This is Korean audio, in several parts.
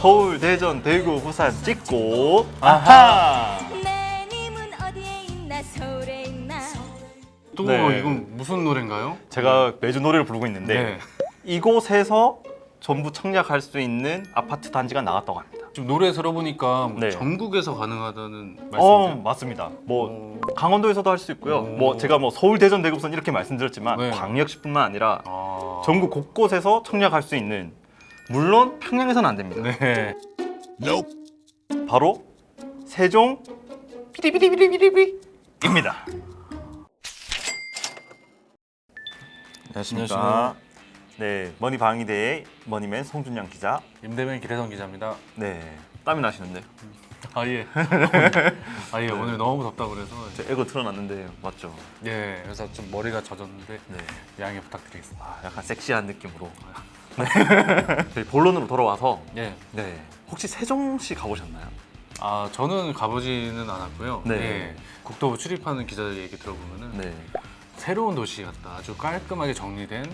서울, 대전, 대구, 부산 찍고 아하. 내 님은 어디에 있나 서울에 있나 또 네. 이건 무슨 노래인가요? 제가 매주 노래를 부르고 있는데 네. 이곳에서 전부 청약할 수 있는 아파트 단지가 나왔다고 합니다. 지금 노래 들어보니까 뭐 네. 전국에서 가능하다는 어 말씀이세요? 맞습니다. 뭐 오. 강원도에서도 할 수 있고요. 오. 뭐 제가 뭐 서울, 대전, 대구, 부산 이렇게 말씀드렸지만 네. 광역시뿐만 아니라 아. 전국 곳곳에서 청약할 수 있는 물론 평양에서는 안 됩니다. 네. 바로 세종 비리비리비리비리입니다. 안녕하십니까. 네, 머니방위대의 머니맨 송준영 기자. 임대면 기대성 기자입니다. 네, 땀이 나시는데 아 예. 아 예. 오늘 너무 덥다 그래서 제 에고 틀어놨는데 맞죠? 예. 그래서 좀 머리가 젖었는데 네, 양해 부탁드리겠습니다. 아, 약간 섹시한 느낌으로. 네. 저희 본론으로 돌아와서 예. 네, 혹시 세종시 가보셨나요? 아 저는 가보지는 않았고요. 네. 예. 국토부 출입하는 기자들 얘기 들어보면은 네, 새로운 도시 같다. 아주 깔끔하게 정리된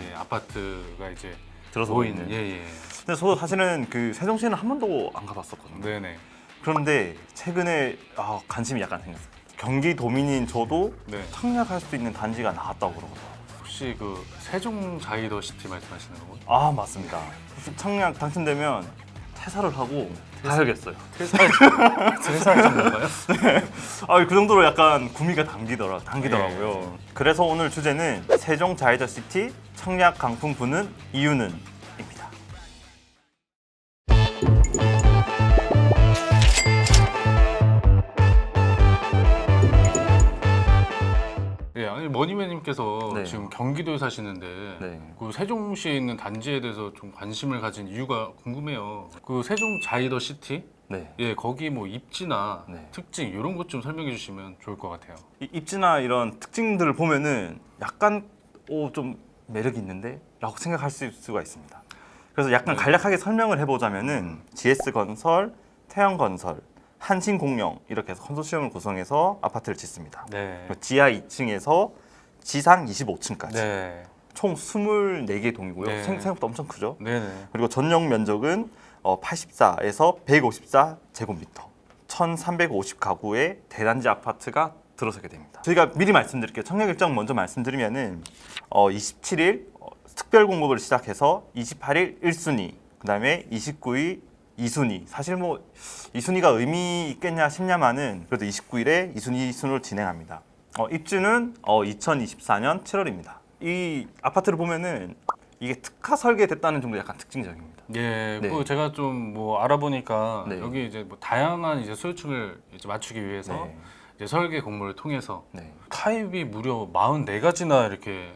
예, 아파트가 이제 들어서 보이는. 보이는. 예 예. 근데 저도 사실은 그 세종시는 한 번도 안 가봤었거든요. 네네. 그런데 최근에 아, 관심이 약간 생겼어요. 경기도민인 저도 네. 청약할 수 있는 단지가 나왔다고 그러거든요. 혹시 그 세종 자이더시티 말씀하시는 거고? 아 맞습니다. 청약 당첨되면 퇴사를 하고 가야겠어요. 퇴사할 퇴사할 정도인가요? 아그 정도로 약간 구미가 당기더라 당기더라고요. 그래서 오늘 주제는 세종 자이더시티 청약 강풍 부는 이유는 아니 머니맨님께서 네. 지금 경기도에 사시는데 네. 그 세종시에 있는 단지에 대해서 좀 관심을 가진 이유가 궁금해요. 그 세종 자이더 시티, 네. 예, 거기 뭐 입지나 네. 특징 이런 것 좀 설명해 주시면 좋을 것 같아요. 이 입지나 이런 특징들을 보면은 약간 오좀 매력이 있는데라고 생각할 수- 수가 있습니다. 그래서 약간 네. 간략하게 설명을 해보자면은 GS건설, 태영건설, 한신공영 이렇게 해서 컨소시엄을 구성해서 아파트를 짓습니다. 네. 지하 2층에서 지상 25층까지 네. 총 24개 동이고요. 네. 생, 생각보다 엄청 크죠. 네네. 그리고 전용 면적은 어, 84에서 154 제곱미터, 1,350 가구의 대단지 아파트가 들어서게 됩니다. 저희가 미리 말씀드릴게요. 청약 일정 먼저 말씀드리면은 어, 27일 어, 특별 공급을 시작해서 28일 1순위, 그다음에 29일 2순위. 사실 뭐 2순위가 의미 있겠냐 싶냐마는 그래도 29일에 2순위 순으로 진행합니다. 어, 입주는 어, 2024년 7월입니다. 이 아파트를 보면은 이게 특화 설계됐다는 정도 약간 특징적입니다. 예, 네. 그 제가 좀 뭐 알아보니까 네. 여기 이제 뭐 다양한 이제 소유층을 이제 맞추기 위해서 네. 이제 설계 공모를 통해서 네. 타입이 무려 44가지나 이렇게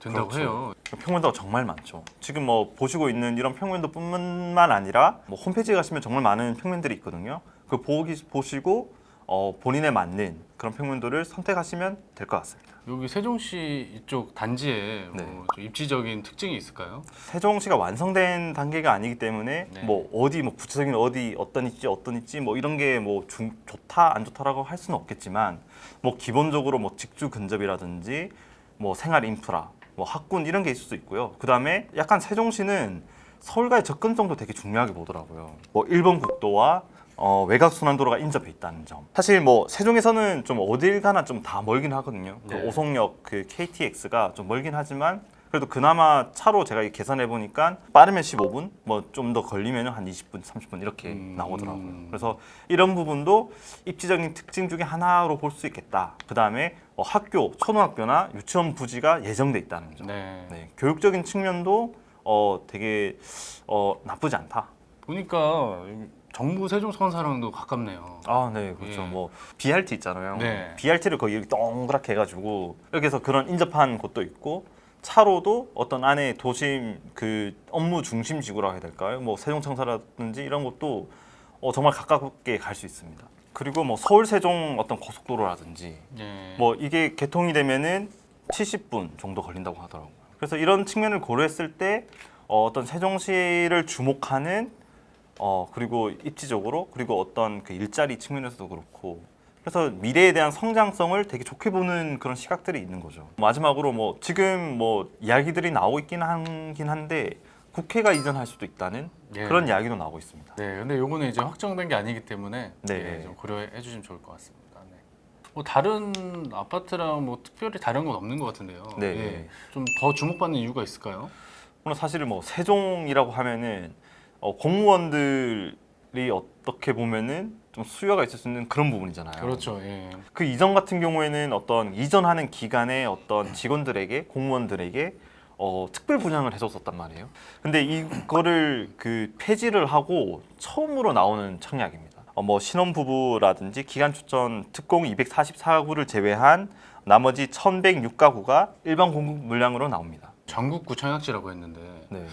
된다고 그렇죠. 해요. 평면도가 정말 많죠. 지금 뭐 보시고 있는 이런 평면도뿐만 아니라 뭐 홈페이지에 가시면 정말 많은 평면들이 있거든요. 그 보기 보시고 어, 본인에 맞는 그런 평면도를 선택하시면 될 것 같습니다. 여기 세종시 이쪽 단지에 네. 뭐좀 입지적인 특징이 있을까요? 세종시가 완성된 단계가 아니기 때문에 네. 뭐 어디 뭐 구체적인 어디 어떤 입지 어떤 입지 뭐 이런 게 뭐 좋다 안 좋다라고 할 수는 없겠지만 뭐 기본적으로 뭐 직주 근접이라든지 뭐 생활 인프라 뭐 학군 이런 게 있을 수 있고요. 그 다음에 약간 세종시는 서울과의 접근성도 되게 중요하게 보더라고요. 뭐 일본 국도와 어, 외곽 순환도로가 인접해 있다는 점. 사실 뭐 세종에서는 좀 어딜 가나 좀 다 멀긴 하거든요. 그 네. 오송역 그 KTX가 좀 멀긴 하지만 그래도 그나마 차로 제가 계산해 보니까 빠르면 15분, 뭐 좀 더 걸리면 한 20분, 30분 이렇게 음. 나오더라고요. 그래서 이런 부분도 입지적인 특징 중에 하나로 볼 수 있겠다. 그 다음에 어, 학교, 초등학교나 유치원 부지가 예정돼 있다는 점. 네. 네, 교육적인 측면도 어, 되게 어, 나쁘지 않다. 보니까 정부 세종선사랑도 가깝네요. 아, 네, 그렇죠. 예. 뭐 BRT 있잖아요. 네. BRT를 거기 이렇게 동그랗게 해가지고 여기서 그런 인접한 곳도 있고 차로도 어떤 안에 도심 그 업무 중심 지구라고 해야 될까요? 뭐 세종청사라든지 이런 것도 어, 정말 가깝게 갈 수 있습니다. 그리고 뭐 서울 세종 어떤 고속도로라든지 예. 뭐 이게 개통이 되면은 70분 정도 걸린다고 하더라고요. 그래서 이런 측면을 고려했을 때 어, 어떤 세종시를 주목하는 어 그리고 입지적으로 그리고 어떤 그 일자리 측면에서도 그렇고 그래서 미래에 대한 성장성을 되게 좋게 보는 그런 시각들이 있는 거죠. 마지막으로 뭐 지금 뭐 이야기들이 나오고 있긴 하긴 한데 국회가 이전할 수도 있다는 예. 그런 이야기도 나오고 있습니다. 네, 근데 요거는 이제 확정된 게 아니기 때문에 네. 예, 좀 고려해 주시면 좋을 것 같습니다. 네. 뭐 다른 아파트랑 뭐 특별히 다른 건 없는 것 같은데요. 네. 좀더 주목받는 이유가 있을까요? 물론 사실은 뭐 세종이라고 하면은 어, 공무원들이 어떻게 보면은 좀 수요가 있을 수 있는 그런 부분이잖아요. 그렇죠. 예. 그 이전 같은 경우에는 어떤 이전하는 기간에 어떤 직원들에게 공무원들에게 어, 특별 분양을 해줬었단 말이에요. 근데 이거를 그 폐지를 하고 처음으로 나오는 청약입니다. 어, 뭐 신혼부부라든지 기간 추천 특공 244구를 제외한 나머지 1,106가구가 일반 공급 물량으로 나옵니다. 전국 구 청약지라고 했는데 네.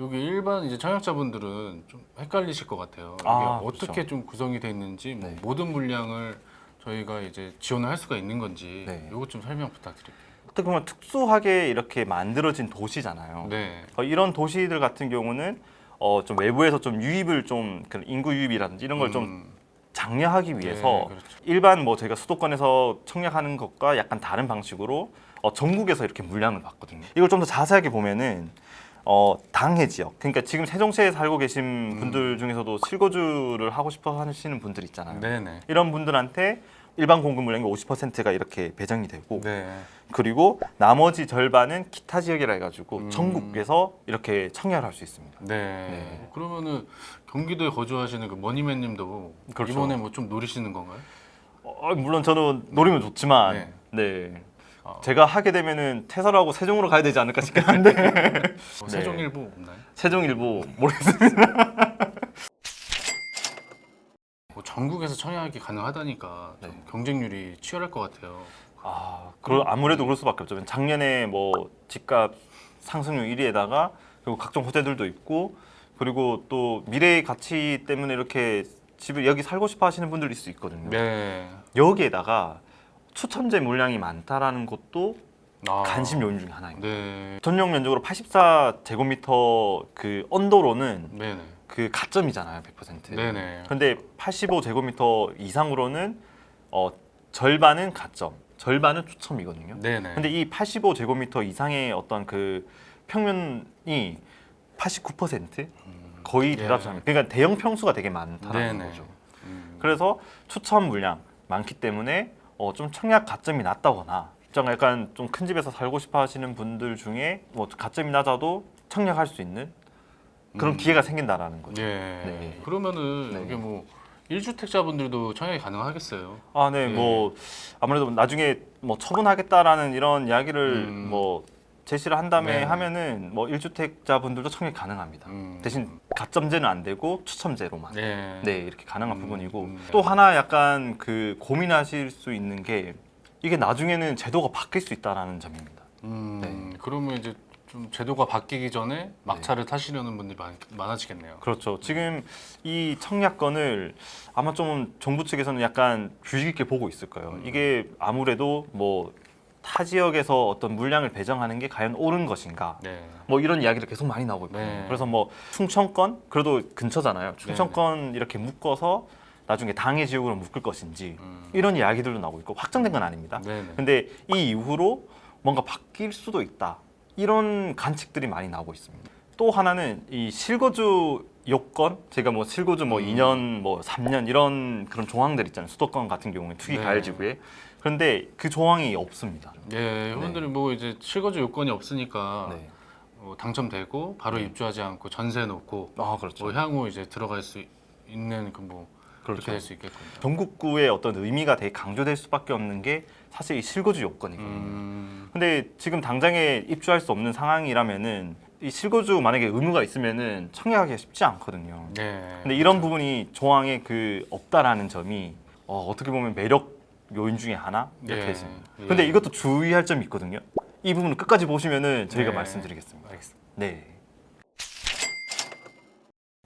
여기 일반 이제 청약자분들은 좀 헷갈리실 것 같아요. 이게 아, 어떻게 그렇죠. 좀 구성이 돼 있는지 뭐 네. 모든 물량을 저희가 이제 지원을 할 수가 있는 건지 네. 요것 좀 설명 부탁드릴게요. 어떻게 보면 특수하게 이렇게 만들어진 도시잖아요. 네. 어, 이런 도시들 같은 경우는 어, 좀 외부에서 좀 유입을 좀 그런 인구 유입이라든지 이런 걸좀 음, 장려하기 위해서 네, 그렇죠. 일반 뭐 저희가 수도권에서 청약하는 것과 약간 다른 방식으로 어, 전국에서 이렇게 물량을 받거든요. 이걸 좀 더 자세하게 보면은 어, 당해 지역. 그러니까 지금 세종시에 살고 계신 음. 분들 중에서도 실거주를 하고 싶어 하시는 분들 있잖아요. 네네. 이런 분들한테 일반 공급 물량의 50%가 이렇게 배정이 되고 네. 그리고 나머지 절반은 기타 지역이라 해가지고 음. 전국에서 이렇게 청약을 할 수 있습니다. 네. 네. 그러면은 경기도에 거주하시는 그 머니맨님도 그렇죠. 이번에 뭐 좀 노리시는 건가요? 어, 물론 저는 노리면 좋지만 네. 네. 아. 제가 하게 되면은 퇴사하고 세종으로 가야 되지 않을까 싶긴 한데 뭐 네. 세종일보 없나요? 세종일보 모르겠습니다. 뭐 전국에서 청약이 가능하다니까 좀 네. 경쟁률이 치열할 것 같아요. 아, 그럴 아무래도 그럴 수밖에 없죠. 작년에 뭐 집값 상승률 1위에다가 그리고 각종 호재들도 있고 그리고 또 미래의 가치 때문에 이렇게 집을 여기 살고 싶어 하시는 분들일 수 있거든요. 네. 여기에다가 추첨제 물량이 많다라는 것도 아. 관심 요인 중에 하나입니다. 네. 전용 면적으로 84제곱미터 그 언더로는 네네. 그 가점이잖아요, 100%. 네네. 근데 85제곱미터 이상으로는 어, 절반은 가점, 절반은 추첨이거든요. 네네. 근데 이 85제곱미터 이상의 어떤 그 평면이 89% 거의 예. 대답합니다. 그러니까 대형 평수가 되게 많다는 네네. 거죠. 음. 그래서 추첨 물량 많기 때문에 어, 좀 청약 가점이 낮다거나 좀 약간 좀 큰 집에서 살고 싶어 하시는 분들 중에 뭐 가점이 낮아도 청약할 수 있는 그런 음. 기회가 생긴다라는 거죠. 네. 네. 그러면은 네. 이게 뭐 1주택자분들도 청약이 가능하겠어요. 아, 네, 네. 뭐 아무래도 나중에 뭐 처분하겠다라는 이런 이야기를 음. 뭐 제시를 한 다음에 네. 하면은 뭐 1주택자 분들도 청약 가능합니다. 음. 대신 가점제는 안 되고 추첨제로만. 네. 네, 이렇게 가능한 음, 부분이고 음. 또 하나 약간 그 고민하실 수 있는 게 이게 나중에는 제도가 바뀔 수 있다라는 점입니다. 음. 네. 그러면 이제 좀 제도가 바뀌기 전에 막차를 타시려는 분들이 많, 많아지겠네요. 그렇죠. 지금 이 청약권을 아마 좀 정부 측에서는 약간 주의 깊게 보고 있을 거예요. 음. 이게 아무래도 뭐 타 지역에서 어떤 물량을 배정하는 게 과연 옳은 것인가? 네. 뭐 이런 이야기를 계속 많이 나오고 있거든요. 네. 그래서 뭐 충청권 그래도 근처잖아요. 충청권 이렇게 묶어서 나중에 당해 지역으로 묶을 것인지 음. 이런 이야기들도 나오고 있고 확정된 건 아닙니다. 네네. 근데 이 이후로 뭔가 바뀔 수도 있다. 이런 관측들이 많이 나오고 있습니다. 또 하나는 이 실거주 요건 제가 뭐 실거주 뭐 음. 2년 뭐 3년 이런 그런 조항들 있잖아요. 수도권 같은 경우에 투기 네. 가열지구에. 그런데 그 조항이 없습니다. 네, 이분들이 뭐 이제 실거주 요건이 없으니까 네. 어, 당첨되고 바로 입주하지 않고 전세 놓고 아, 그렇죠. 뭐 향후 이제 들어갈 수 있는 그뭐 그렇게 그렇죠. 될수 있겠군요. 전국구의 어떤 의미가 되게 강조될 수밖에 없는 게 사실 이 실거주 요건이거든요. 음, 근데 지금 당장에 입주할 수 없는 상황이라면은 이 실거주 만약에 의무가 있으면은 청약하기가 쉽지 않거든요. 네. 근데 이런 부분이 조항에 그 없다라는 점이 어, 어떻게 보면 매력 요인 중에 하나 이렇게 예, 있습니다. 예. 근데 이것도 주의할 점이 있거든요. 이 부분은 끝까지 보시면은 저희가 네. 말씀드리겠습니다. 알겠습니다. 네.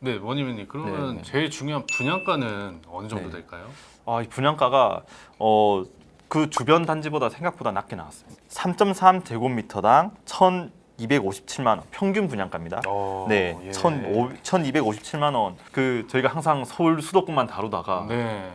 네, 원희민님 그러면 네, 네. 제일 중요한 분양가는 어느 정도 네. 될까요? 아, 이 분양가가 어, 그 주변 단지보다 생각보다 낮게 나왔습니다. 3.3 제곱미터당 1,257만 원 평균 분양가입니다. 어, 네, 예. 1,257만 원. 그 저희가 항상 서울 수도권만 다루다가 네.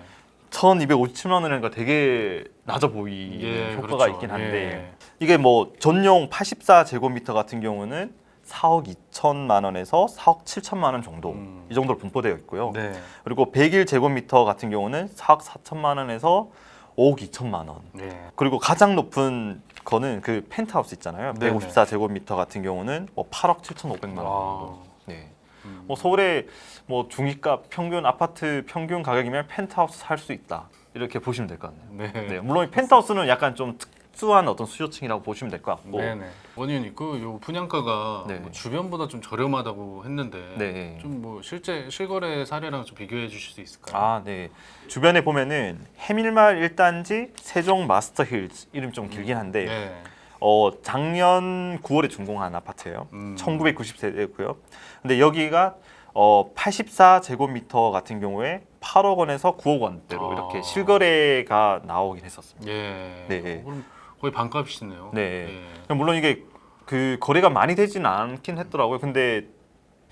1,257만 원이니까 되게 낮아 보이는 예, 효과가 그렇죠. 있긴 한데 예. 이게 뭐 전용 84제곱미터 같은 경우는 4억 2천만 원에서 4억 7천만 원 정도 음. 이 정도로 분포되어 있고요. 네. 그리고 101 제곱미터 같은 경우는 4억 4천만 원에서 5억 2천만 원. 네. 그리고 가장 높은 거는 그 펜트하우스 있잖아요. 네네. 154 제곱미터 같은 경우는 뭐 8억 7,500만 원 정도. 아. 네. 음. 뭐 서울의 뭐 중위가 평균 아파트 평균 가격이면 펜트하우스 살 수 있다 이렇게 보시면 될 것 같네요. 네. 네, 물론 이 펜트하우스는 약간 좀 특수한 어떤 수요층이라고 보시면 될 것 같고. 네네. 원희님 그요 분양가가 네. 뭐 주변보다 좀 저렴하다고 했는데 네. 좀 뭐 실제 실거래 사례랑 좀 비교해 주실 수 있을까요? 아, 네. 주변에 보면은 해밀마을 1단지 세종 마스터 힐즈 이름 좀 길긴 한데 네. 어, 작년 9월에 준공한 아파트예요. 음. 1990세대고요. 근데 여기가 어, 84제곱미터 같은 경우에 8억 원에서 9억 원대로 아. 이렇게 실거래가 나오긴 했었습니다. 예. 네. 어, 그럼 거의 반값이시네요. 네. 물론 이게 그 거래가 많이 되지는 않긴 했더라고요. 근데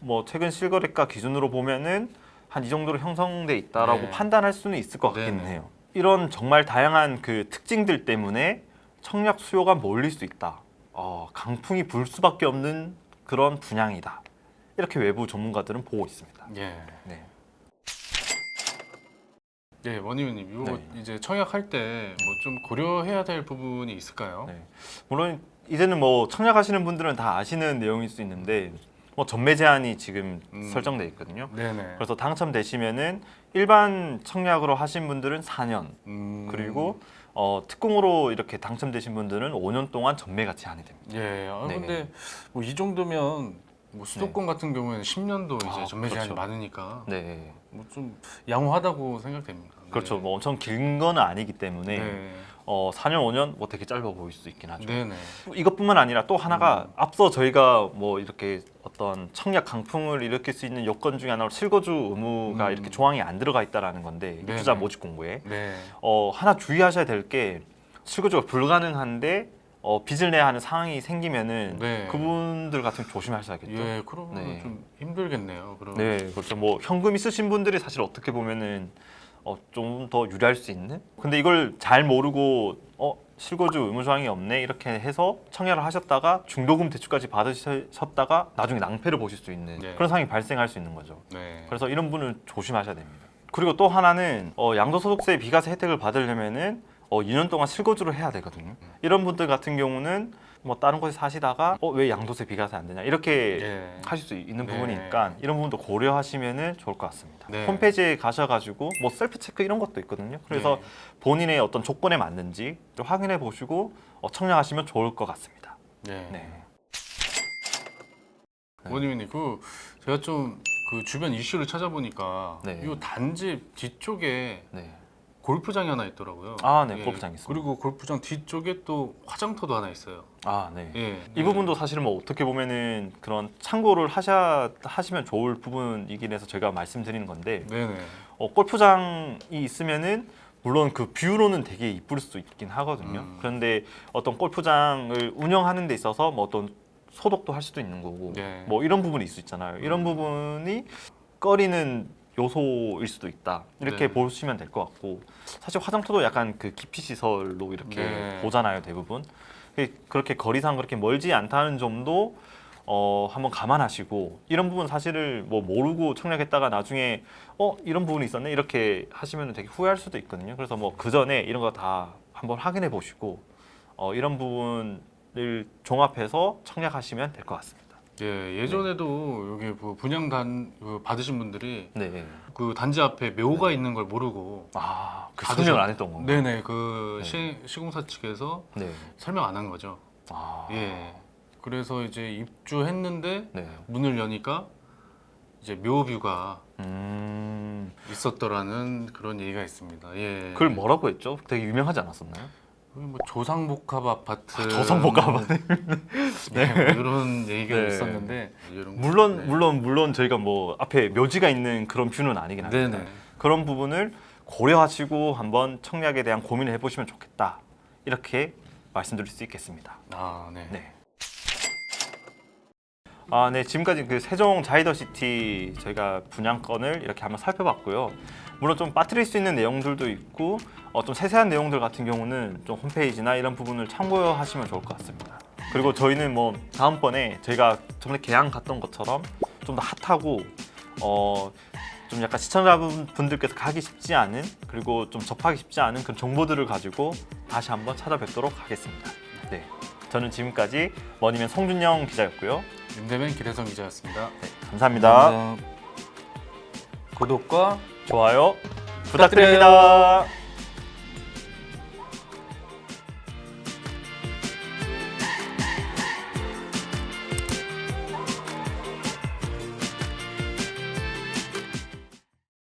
뭐 최근 실거래가 기준으로 보면은 한 이 정도로 형성돼 있다라고 네. 판단할 수는 있을 것 같기는 네네. 해요. 이런 정말 다양한 그 특징들 때문에 청약 수요가 몰릴 수 있다. 어, 강풍이 불 수밖에 없는 그런 분양이다. 이렇게 외부 전문가들은 보고 있습니다. 예. 네. 네, 원희님 이거 네. 이제 청약할 때 뭐 좀 고려해야 될 부분이 있을까요? 네. 물론 이제는 뭐 청약하시는 분들은 다 아시는 내용일 수 있는데 뭐 전매 제한이 지금 음. 설정돼 있거든요. 네네. 그래서 당첨되시면은 일반 청약으로 하신 분들은 4년 음, 그리고 어, 특공으로 이렇게 당첨되신 분들은 5년 동안 전매가 제한이 됩니다. 예. 아, 네. 근데 뭐 이 정도면 뭐 수도권 같은 경우에는 10년도 이제 아, 전매 제한이 그렇죠. 많으니까 네, 뭐 좀 양호하다고 생각됩니다. 네. 그렇죠. 뭐 엄청 긴 건 아니기 때문에 네. 어, 4년 5년 뭐 되게 짧아 보일 수 있긴 하죠. 네네. 이것뿐만 아니라 또 하나가 음. 앞서 저희가 뭐 이렇게 어떤 청약 강풍을 일으킬 수 있는 요건 중에 하나로 실거주 의무가 음. 이렇게 조항이 안 들어가 있다라는 건데 네네. 투자 모집 공고에 네. 어, 하나 주의하셔야 될 게 실거주가 불가능한데 어, 빚을 내야 하는 상황이 생기면은 네. 그분들 같은 경우 조심하셔야겠죠. 예, 그러면 네. 좀 힘들겠네요. 그럼. 네, 그렇죠. 뭐 현금 있으신 분들이 사실 어떻게 보면은 어, 좀 더 유리할 수 있는. 근데 이걸 잘 모르고 어 실거주 의무 조항이 없네 이렇게 해서 청약을 하셨다가 중도금 대출까지 받으셨다가 나중에 낭패를 보실 수 있는 네. 그런 상황이 발생할 수 있는 거죠. 네. 그래서 이런 분은 조심하셔야 됩니다. 그리고 또 하나는 어, 양도소득세 비과세 혜택을 받으려면은 어, 2년 동안 실거주를 해야 되거든요. 이런 분들 같은 경우는 뭐 다른 곳에 사시다가 어, 왜 양도세 비과세 안 되냐 이렇게 예. 하실 수 있는 네. 부분이니까 이런 부분도 고려하시면은 좋을 것 같습니다. 네. 홈페이지에 가셔가지고 뭐 셀프 체크 이런 것도 있거든요. 그래서 네. 본인의 어떤 조건에 맞는지 좀 확인해 보시고 어, 청약하시면 좋을 것 같습니다. 네. 네. 네. 원희님 그 제가 좀 그 주변 이슈를 찾아보니까 네. 이 단지 뒤쪽에 네. 골프장이 하나 있더라고요. 아, 네, 골프장 있습니다. 그리고 골프장 뒤쪽에 또 화장터도 하나 있어요. 아, 네. 예. 이 부분도 사실은 뭐 어떻게 보면은 그런 참고를 하셔 하시면 좋을 부분이긴 해서 제가 말씀드리는 건데 네네. 어, 골프장이 있으면은 물론 그 뷰로는 되게 이쁠 수 있긴 하거든요. 음. 그런데 어떤 골프장을 운영하는 데 있어서 뭐 어떤 소독도 할 수도 있는 거고 네. 뭐 이런 부분이 있을 수 있잖아요. 이런 음. 부분이 꺼리는 요소일 수도 있다. 이렇게 네. 보시면 될 것 같고 사실 화장터도 약간 그 기피 시설로 이렇게 네. 보잖아요, 대부분. 그- 그렇게 거리상 그렇게 멀지 않다는 점도 어 한번 감안하시고 이런 부분 사실을 뭐 모르고 청약했다가 나중에 어 이런 부분이 있었네 이렇게 하시면 되게 후회할 수도 있거든요. 그래서 뭐 그 전에 이런 거 다 한번 확인해 보시고 어 이런 부분을 종합해서 청약하시면 될 것 같습니다. 예, 예전에도 여기 그 분양단 그 받으신 분들이 네. 그 단지 앞에 묘가 있는 걸 모르고 아, 그 받으셨- 설명을 안 했던 건가요? 네네 그 네. 시, 시공사 측에서 네. 설명 안 한 거죠. 아. 예. 그래서 이제 입주했는데 네. 문을 여니까 이제 묘뷰가 음. 있었더라는 그런 얘기가 있습니다. 예. 그걸 뭐라고 했죠? 되게 유명하지 않았었나요? 뭐 조상복합 아파트. 아, 조상복합 아파트. 네. 뭐 이런 얘기가 네. 있었는데 이런 거- 물론 네. 물론 물론 저희가 뭐 앞에 묘지가 있는 그런 뷰는 아니긴 합니다. 네네. 그런 부분을 고려하시고 한번 청약에 대한 고민을 해보시면 좋겠다. 이렇게 말씀드릴 수 있겠습니다. 아 네. 네. 아, 네. 지금까지 그 세종 자이더시티 저희가 분양건을 이렇게 한번 살펴봤고요. 물론 좀 빠뜨릴 수 있는 내용들도 있고 어, 좀 세세한 내용들 같은 경우는 좀 홈페이지나 이런 부분을 참고하시면 좋을 것 같습니다. 그리고 저희는 뭐 다음번에 저희가 전에 개항 갔던 것처럼 좀 더 핫하고 어. 좀 약간 시청자분들께서 가기 쉽지 않은 그리고 좀 접하기 쉽지 않은 그런 정보들을 가지고 다시 한번 찾아뵙도록 하겠습니다. 네, 저는 지금까지 머니맨 송준영 기자였고요. 윤대맨 기대성 기자였습니다. 네, 감사합니다. 구독과 좋아요 부탁드립니다.